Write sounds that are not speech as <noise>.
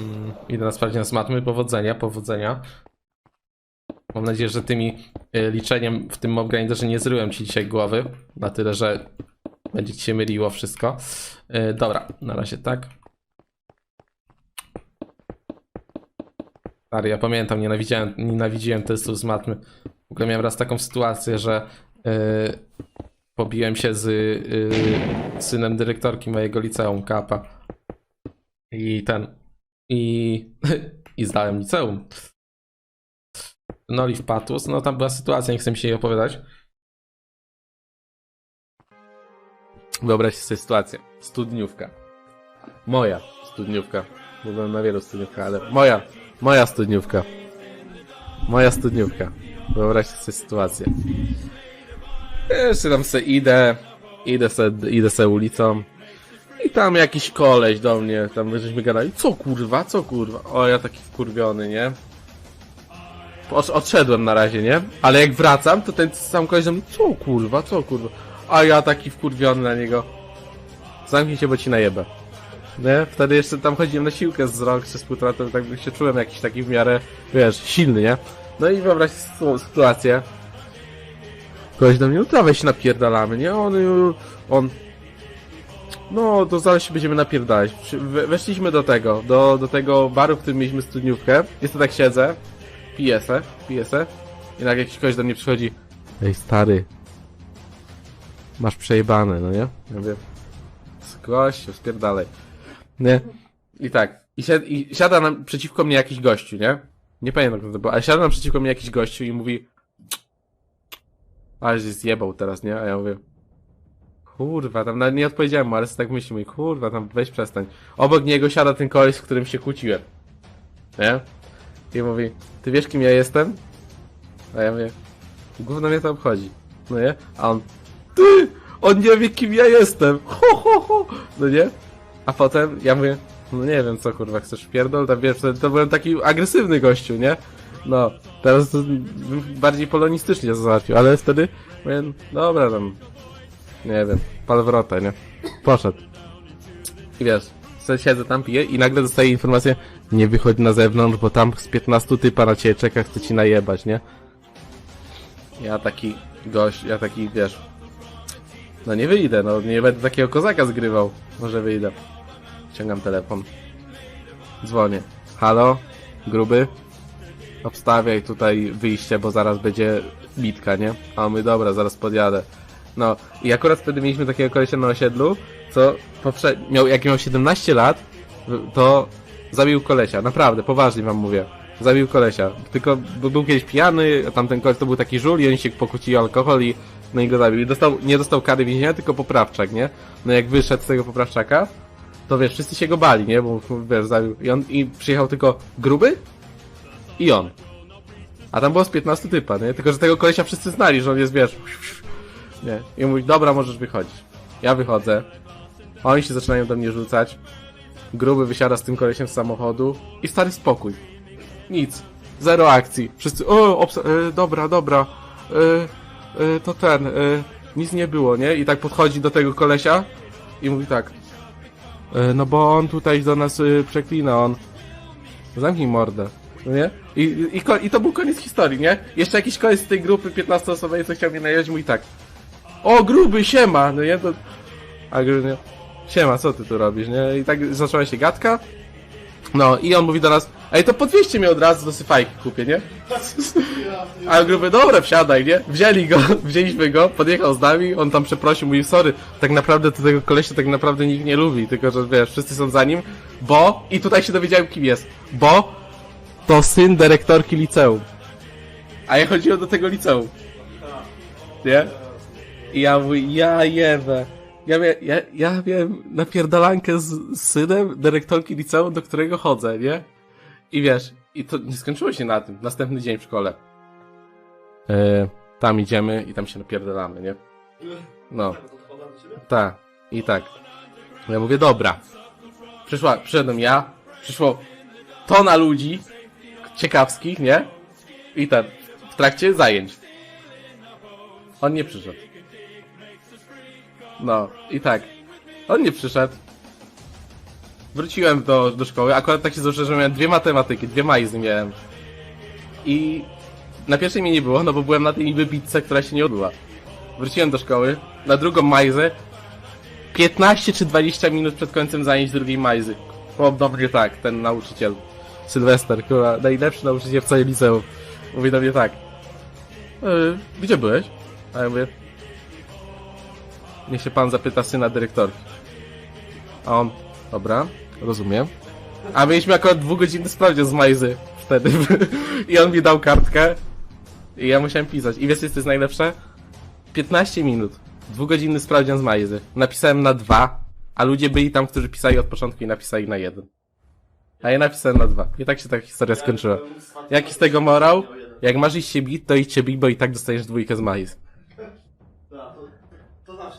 Mm, idę na sprawdzian z matmy. Powodzenia, powodzenia. Mam nadzieję, że tymi y, liczeniem w tym mob grinderze nie zryłem ci dzisiaj głowy. Na tyle, że będzie ci się myliło wszystko. Y, dobra, na razie tak. Stary, ja pamiętam, nienawidziłem, nienawidziłem testów z matmy. W ogóle miałem raz taką sytuację, że y, pobiłem się z y, synem dyrektorki mojego liceum, Kapa. I ten. I, i zdałem liceum. No i Patus, no tam była sytuacja, nie chcę mi się jej opowiadać. Wyobraźcie sobie sytuację. Studniówka. Moja studniówka. Byłem na wielu studniówkach, ale moja, moja studniówka. Moja studniówka. Wyobraźcie sobie sytuację. Jeszcze tam se idę, idę se, idę se ulicą. I tam jakiś koleś do mnie, tam żeśmy gadali, co kurwa, co kurwa? O, ja taki wkurwiony, nie? Od, odszedłem na razie, nie? Ale jak wracam, to ten sam koleś do mnie, co kurwa, co kurwa? A ja taki wkurwiony na niego. Zamknij się, bo ci najebę. Nie? Wtedy jeszcze tam chodziłem na siłkę z rok czy z półtora, to tak się czułem jakiś taki w miarę, wiesz, silny, nie? No i wyobraź sytuację. Koleś do mnie, no dawaj się napierdalamy, nie? On, on, no, to zaraz się będziemy napierdalać. Weszliśmy do tego, do, do tego baru, w którym mieliśmy studniówkę. Jest to tak siedzę, piję se, piję se. I nagle jakiś koleś do mnie przychodzi. Ej, stary. Masz przejebane, no nie? Ja mówię, gościu, spierdalej. Nie? I tak. I, si i siada nam przeciwko mnie jakiś gościu, nie? Nie pamiętam kto to był, ale siada nam przeciwko mnie jakiś gościu i mówi ale się zjebał teraz, nie? A ja mówię Kurwa, tam nawet nie odpowiedziałem mu, ale sobie tak myśli, mój kurwa, tam weź przestań. Obok niego siada ten koleś, z którym się kłóciłem. Nie? I mówi, ty wiesz kim ja jestem? A ja mówię, gówno mnie to obchodzi. No nie? A on, ty! On nie wie kim ja jestem! <laughs> Ho, ho, ho! No nie? A potem ja mówię, no nie wiem co kurwa, chcesz pierdol? Tam wiesz, to, byłem taki agresywny gościu, nie? No, teraz to bardziej polonistycznie to załatwił, ale wtedy mówię, dobra tam, nie wiem, pal wrotę, nie? Poszedł. I wiesz, siedzę tam, piję i nagle dostaję informację, nie wychodź na zewnątrz, bo tam z 15 typa na ciebie czeka, chce ci najebać, nie? Ja taki gość, ja taki, wiesz, no nie wyjdę, no nie będę takiego kozaka zgrywał. Może wyjdę. Ciągam telefon. Dzwonię. Halo? Gruby? Obstawiaj tutaj wyjście, bo zaraz będzie bitka, nie? A my dobra, zaraz podjadę. No i akurat wtedy mieliśmy takiego kolesia na osiedlu, co miał, jak miał 17 lat, to zabił kolesia. Naprawdę, poważnie wam mówię. Zabił kolesia. Tylko był kiedyś pijany, a tamten koleś to był taki żul i oni się pokłócili alkohol i no i go zabił. I dostał, nie dostał kary więzienia, tylko poprawczak, nie? No jak wyszedł z tego poprawczaka, to wiesz, wszyscy się go bali, nie? Bo wiesz, zabił. I on i przyjechał tylko gruby i on. A tam było z 15 typa, nie? Tylko, że tego kolesia wszyscy znali, że on jest, wiesz, nie? I mówi, dobra, możesz wychodzić. Ja wychodzę. Oni się zaczynają do mnie rzucać. Gruby wysiada z tym kolesiem z samochodu i stary spokój. Nic. Zero akcji. Wszyscy, o, e, dobra, dobra. E, e, to ten, e, nic nie było, nie? I tak podchodzi do tego kolesia i mówi tak. E, no bo on tutaj do nas e, przeklina, on. Zamknij mordę. No nie? I, i, i, to był koniec historii, nie? Jeszcze jakiś koleś z tej grupy 15 osobowej, co chciał mnie najechać, mówi tak. O, gruby, siema! No nie? To... A gruby, nie? Siema, co ty tu robisz, nie? I tak zaczęła się gadka. No i on mówi do nas, ej to podwieźcie mnie od razu do syfajki kupię, nie? A gruby, dobra, wsiadaj, nie? Wzięli go, <laughs> wzięliśmy go, podjechał z nami, on tam przeprosił, mówi, sorry, tak naprawdę to tego kolesia tak naprawdę nikt nie lubi, tylko że wiesz, wszyscy są za nim, bo, i tutaj się dowiedziałem kim jest, bo to syn dyrektorki liceum. A ja chodziłem do tego liceum. Nie? I ja mówię, ja jebę. Ja, mia, ja, ja miałem napierdalankę z, synem dyrektorki liceum, do którego chodzę, nie? I wiesz, i to nie skończyło się na tym. Następny dzień w szkole. E, tam idziemy i tam się napierdalamy, nie? No. Tak. I tak. Ja mówię, dobra. Przyszła, przyszedłem ja, przyszło tona ludzi ciekawskich, nie? I ten, w trakcie zajęć. On nie przyszedł. No, i tak. On nie przyszedł. Wróciłem do, do szkoły, akurat tak się złożyło, że miałem dwie matematyki, dwie majzy miałem. I na pierwszej mnie nie było, no bo byłem na tej niby bitce, która się nie odbyła. Wróciłem do szkoły, na drugą majzę, 15 czy 20 minut przed końcem zajęć drugiej majzy. Chłop do mnie tak, ten nauczyciel. Sylwester, kurwa, najlepszy nauczyciel w całej liceum. Mówi do mnie tak. Yy, gdzie byłeś? A ja mówię. Niech się pan zapyta syna dyrektorki. A on, dobra, rozumiem. A mieliśmy akurat dwugodzinny sprawdzian z Majzy wtedy. <laughs> I on mi dał kartkę. I ja musiałem pisać. I wiesz, co jest najlepsze? 15 minut. Dwugodzinny sprawdzian z Majzy. Napisałem na dwa, a ludzie byli tam, którzy pisali od początku i napisali na jeden. A ja napisałem na dwa. I tak się ta historia skończyła. Jaki z tego morał? Jak masz iść się bić, to idź się bo i tak dostajesz dwójkę z Majzy.